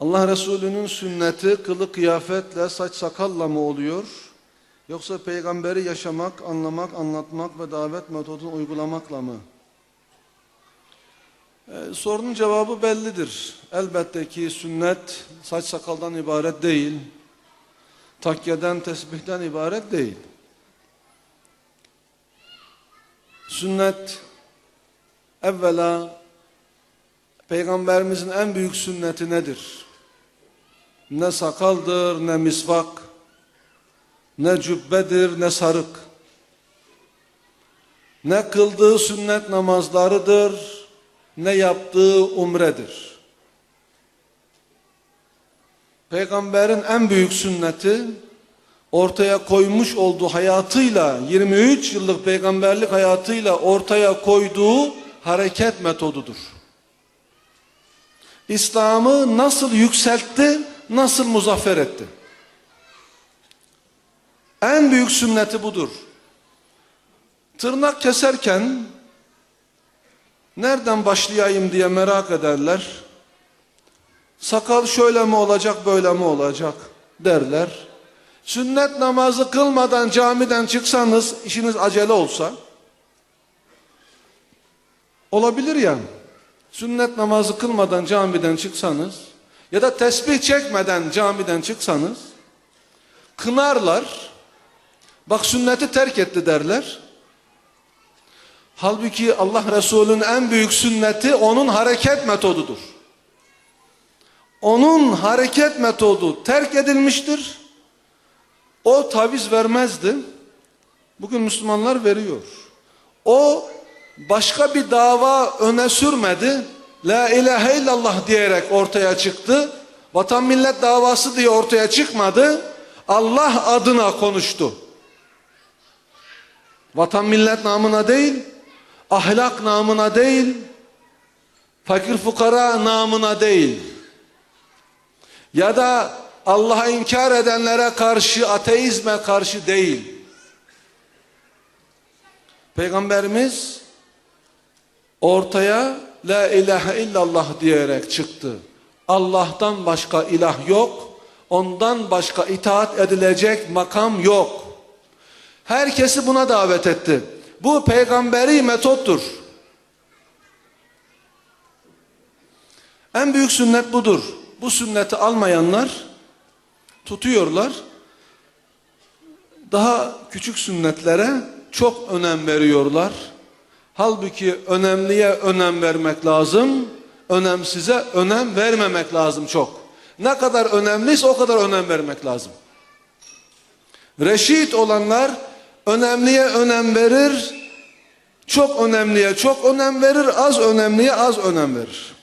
Allah Resulü'nün sünneti kılık kıyafetle, saç sakalla mı oluyor? Yoksa peygamberi yaşamak, anlamak, anlatmak ve davet metodunu uygulamakla mı? Ee, sorunun cevabı bellidir. Elbette ki sünnet saç sakaldan ibaret değil. Takkeden, tesbihten ibaret değil. Sünnet evvela Peygamberimizin en büyük sünneti nedir? Ne sakaldır, ne misvak, ne cübbedir, ne sarık. Ne kıldığı sünnet namazlarıdır, ne yaptığı umredir. Peygamberin en büyük sünneti ortaya koymuş olduğu hayatıyla 23 yıllık peygamberlik hayatıyla ortaya koyduğu hareket metodudur. İslam'ı nasıl yükseltti, nasıl muzaffer etti? En büyük sünneti budur. Tırnak keserken nereden başlayayım diye merak ederler. Sakal şöyle mi olacak, böyle mi olacak derler. Sünnet namazı kılmadan camiden çıksanız, işiniz acele olsa, olabilir yani. Sünnet namazı kılmadan camiden çıksanız, ya da tesbih çekmeden camiden çıksanız, kınarlar, bak sünneti terk etti derler. Halbuki Allah Resulü'nün en büyük sünneti onun hareket metodudur. Onun hareket metodu terk edilmiştir. O taviz vermezdi. Bugün Müslümanlar veriyor. O başka bir dava öne sürmedi. La ilahe illallah diyerek ortaya çıktı. Vatan millet davası diye ortaya çıkmadı. Allah adına konuştu. Vatan millet namına değil, ahlak namına değil, fakir fukara namına değil. Ya da Allah'a inkar edenlere karşı, ateizme karşı değil. Peygamberimiz ortaya la ilahe illallah diyerek çıktı. Allah'tan başka ilah yok. Ondan başka itaat edilecek makam yok. Herkesi buna davet etti. Bu peygamberi metottur. En büyük sünnet budur. Bu sünneti almayanlar tutuyorlar. Daha küçük sünnetlere çok önem veriyorlar. Halbuki önemliye önem vermek lazım. Önemsize önem vermemek lazım çok. Ne kadar önemliyse o kadar önem vermek lazım. Reşit olanlar önemliye önem verir. Çok önemliye çok önem verir. Az önemliye az önem verir.